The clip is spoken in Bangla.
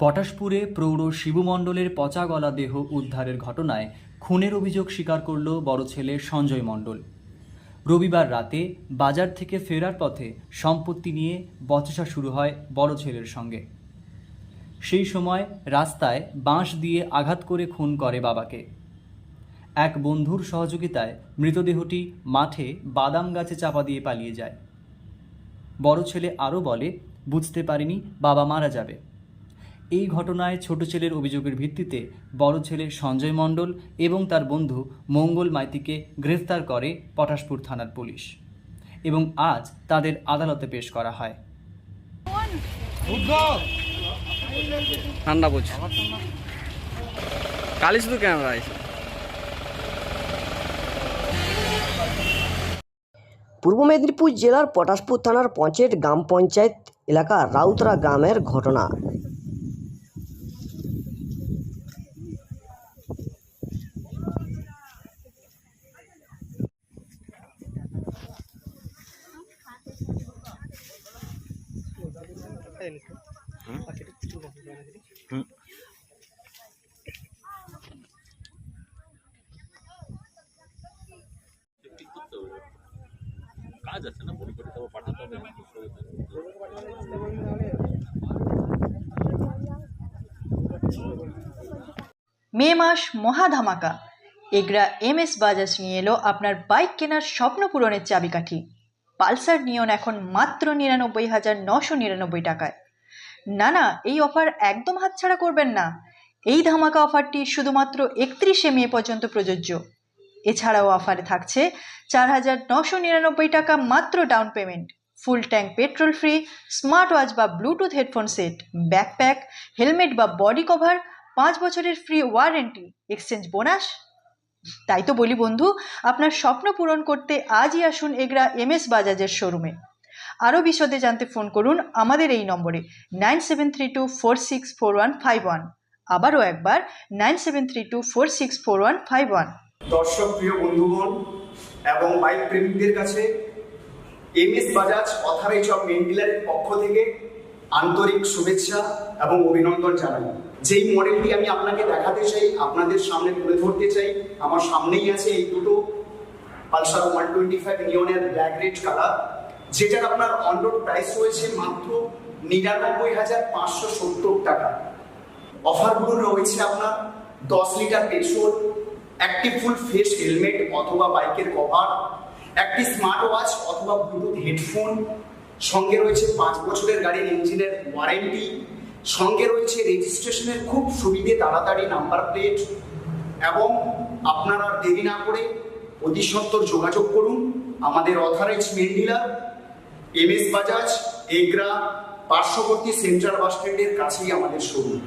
পটাশপুরে প্রৌঢ় শিবমণ্ডলের পচা গলা দেহ উদ্ধারের ঘটনায় খুনের অভিযোগ স্বীকার করল বড় ছেলে সঞ্জয় মণ্ডল। রবিবার রাতে বাজার থেকে ফেরার পথে সম্পত্তি নিয়ে বচসা শুরু হয় বড় ছেলের সঙ্গে। সেই সময় রাস্তায় বাঁশ দিয়ে আঘাত করে খুন করে বাবাকে। এক বন্ধুর সহযোগিতায় মৃতদেহটি মাঠে বাদাম গাছে চাপা দিয়ে পালিয়ে যায়। বড় ছেলে আরও বলে, বুঝতে পারিনি, বাবা মারা যাবে। এই ঘটনায় ছোট ছেলের অভিযোগের ভিত্তিতে বড় ছেলে সঞ্জয় মণ্ডল এবং তার বন্ধু মঙ্গল মাইতিকে গ্রেফতার করে পটাশপুর থানার পুলিশ এবং আজ তাদের আদালতে পেশ করা হয়। ঠান্ডা পড়ছে। কালি শুধু ক্যামেরা আছে পূর্ব মেদিনীপুর জেলার পটাশপুর থানার পঞ্চায়েত গ্রাম পঞ্চায়েত এলাকার রাউতরা গ্রামের ঘটনা। কাজ আছে না পাঠাতে মে মাস মহা ধামাকা এগরা এম এস বাজাজ নিয়ে এলো আপনার বাইক কেনার স্বপ্ন পূরণের চাবিকাঠি। পালসার নিয়ন এখন মাত্র নিরানব্বই হাজার নশো নিরানব্বই টাকায়। না না এই অফার একদম হাতছাড়া করবেন না। এই ধামাকা অফারটি শুধুমাত্র একত্রিশে মে পর্যন্ত প্রযোজ্য। এছাড়াও অফারে থাকছে চার হাজার নশো নিরানব্বই টাকা মাত্র down payment. Full tank petrol free, smart watch বা bluetooth headphone set, backpack, helmet বা বডি কভার, পাঁচ বছরের ফ্রি ওয়ারেন্টি, এক্সচেঞ্জ বোনাস তাই তো বলি বন্ধু, আপনার স্বপ্ন পূরণ করতে আজই আসুন এগরা এম এস বাজাজের শোরুমে। আরও বিশদে জানতে ফোন করুন আমাদের এই নম্বরে nine seven three two four six four one five one. আবারও একবার nine seven three two four six four one five one. দর্শক, প্রিয় বন্ধুগণ এবং বাইক প্রেমিকদের কাছে M S Bajaj authorise of main ডিলারের পক্ষ থেকে আন্তরিক শুভেচ্ছা এবং অভিনন্দন জানাই। যেই মডেলটি আমি আপনাকে দেখাতে চাই, আপনাদের সামনে তুলে ধরতে চাই, আমার সামনেই আছে এই দুটো পালসার ওয়ান টোয়েন্টি ফাইভ নিয়নের ব্ল্যাক রেড কালার, যেটার আপনার অনরোড প্রাইস রয়েছে মাত্র নিরানব্বই হাজার পাঁচশো সত্তর টাকা। অফারগুলো রয়েছে আপনার দশ লিটার পেট্রোল, একটি ফুল ফেস হেলমেট অথবা বাইকের কভার, একটি স্মার্ট ওয়াচ অথবা ব্লুটুথ হেডফোন সঙ্গে রয়েছে পাঁচ বছরের গাড়ির ইঞ্জিনের ওয়ারেন্টি সঙ্গে রয়েছে রেজিস্ট্রেশনের খুব সুবিধে তাড়াতাড়ি নাম্বার প্লেট এবং আপনারা দেরি না করে অতি সত্তর যোগাযোগ করুন। আমাদের authorise main dealer M S Bajaj Egra পার্শ্ববর্তী সেন্ট্রাল বাস স্ট্যান্ডের কাছেই আমাদের শোরুম